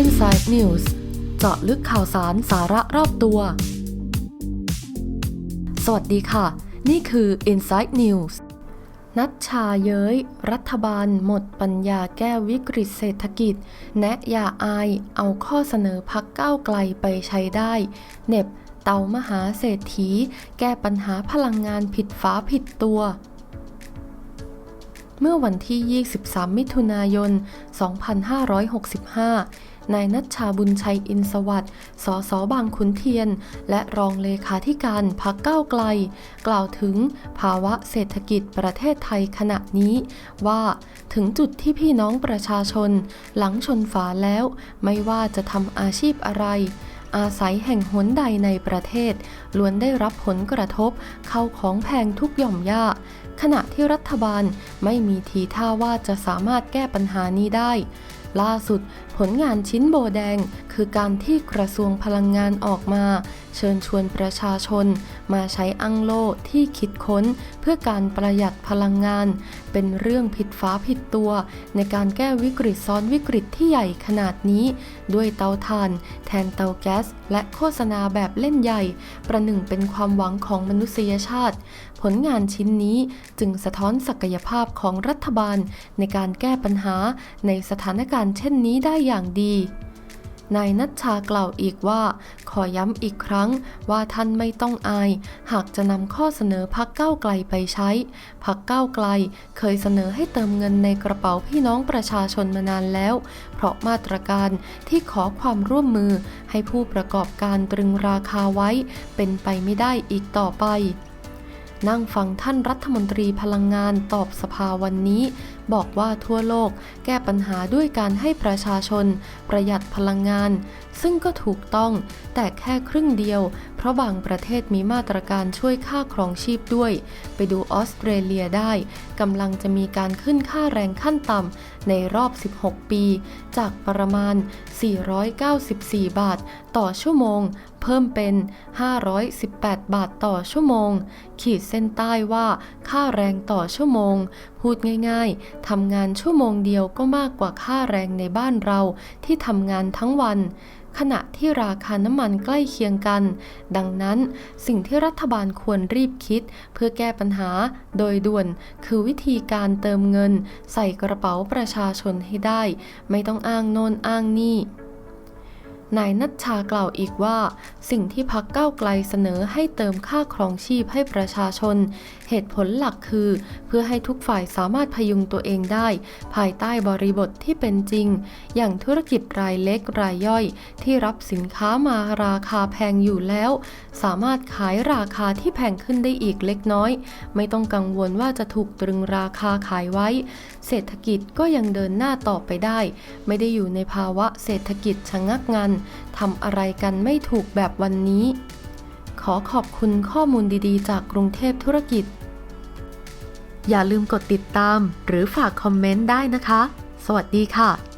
Inside News เจาะลึกข่าวสารสาระรอบตัว สวัสดีค่ะ นี่คือ Inside News นัดชาเย้ย รัฐบาลหมดปัญญาแก้วิกฤตเศรษฐกิจ แนะอย่าอาย เอาข้อเสนอพักก้าวไกลไปใช้ได้ เน็บเตามหาเศรษฐี แก้ปัญหาพลังงานผิดฟ้าผิดตัว เมื่อวันที่ 23 มิถุนายน 2565 นายนัชชาบุญชัยอินสวัสด์สสบางขุนเทียน และรองเลขาธิการพักก้าวไกล กล่าวถึงภาวะเศรษฐกิจประเทศไทยขณะนี้ว่าถึงจุดที่พี่น้องประชาชน หลังชนฝาแล้ว ไม่ว่าจะทำอาชีพอะไร อาศัยแห่งหนใดในประเทศ ล้วนได้รับผลกระทบเข้าของแพงทุกหย่อมย่าขณะที่รัฐบาลไม่มีทีท่าว่าจะสามารถแก้ปัญหานี้ได้ ล่าสุดผลงานชิ้นโบแดงคือการที่กระทรวงพลังงานออกมา เชิญชวนประชาชน มาใช้อังโลที่คิดค้น เพื่อการประหยัดพลังงาน เป็นเรื่องผิดฟ้าผิดตัว ในการแก้วิกฤตซ้อนวิกฤตที่ใหญ่ขนาดนี้ ด้วยเตาถ่าน แทนเตาแก๊ส และโฆษณาแบบเล่นใหญ่ ประหนึ่งเป็นความหวังของมนุษยชาติ ผลงานชิ้นนี้จึงสะท้อนศักยภาพของรัฐบาล ในการแก้ปัญหาในสถานการณ์เช่นนี้ได้อย่างดี นายนัชชากล่าวอีกว่า ขอย้ำอีกครั้งว่าท่านไม่ต้องอาย หากจะนำข้อเสนอพักเก้าไกลไปใช้พักเก้าไกล เคยเสนอให้เติมเงินในกระเป๋าพี่น้องประชาชนมานานแล้ว เพราะมาตรการที่ขอความร่วมมือให้ผู้ประกอบการตรึงราคาไว้ เป็นไปไม่ได้อีกต่อไป นั่งฟังท่านรัฐมนตรีพลังงานตอบสภาวันนี้ บอกว่าทั่วโลกแก้ปัญหาด้วยการให้ประชาชน ประหยัดพลังงาน ซึ่งก็ถูกต้อง แต่แค่ครึ่งเดียว เพราะบางประเทศมีมาตรการช่วยค่าครองชีพด้วย ไปดูออสเตรเลียได้กำลังจะมีการขึ้นค่าแรงขั้นต่ำในรอบ 16 ปี จากประมาณ 494 บาท ต่อชั่วโมง เพิ่มเป็น 518 บาทต่อชั่วโมง ขีดเส้นใต้ว่าค่าแรงต่อชั่วโมง พูดง่ายๆทำงานชั่วโมงเดียวก็มากกว่าค่าแรงในบ้านเราที่ทำงานทั้งวัน ขณะที่ราคาน้ำมันใกล้เคียงกัน ดังนั้นสิ่งที่รัฐบาลควรรีบคิด เพื่อแก้ปัญหาโดยด่วนคือวิธีการเติมเงิน ใส่กระเป๋าประชาชนให้ได้ ไม่ต้องอ้างโน่นอ้างนี่ นายนัชชากล่าวอีกว่า สิ่งที่พักเก้าไกลเสนอให้เติมค่าครองชีพให้ประชาชน เหตุผลหลักคือ เพื่อให้ทุกฝ่ายสามารถพยุงตัวเองได้ ภายใต้บริบทที่เป็นจริง อย่างธุรกิจรายเล็กรายย่อย ที่รับสินค้ามาราคาแพงอยู่แล้ว สามารถขายราคาที่แพงขึ้นได้อีกเล็กน้อย ไม่ต้องกังวลว่าจะถูกตรึงราคาขายไว้ เศรษฐกิจก็ยังเดินหน้าต่อไปได้ ไม่ได้อยู่ในภาวะเศรษฐกิจชะงักงันทำอะไรกันไม่ถูกแบบวันนี้ ขอขอบคุณข้อมูลดีๆ จากกรุงเทพธุรกิจ อย่าลืมกดติดตามหรือฝากคอมเมนต์ได้นะคะ สวัสดีค่ะ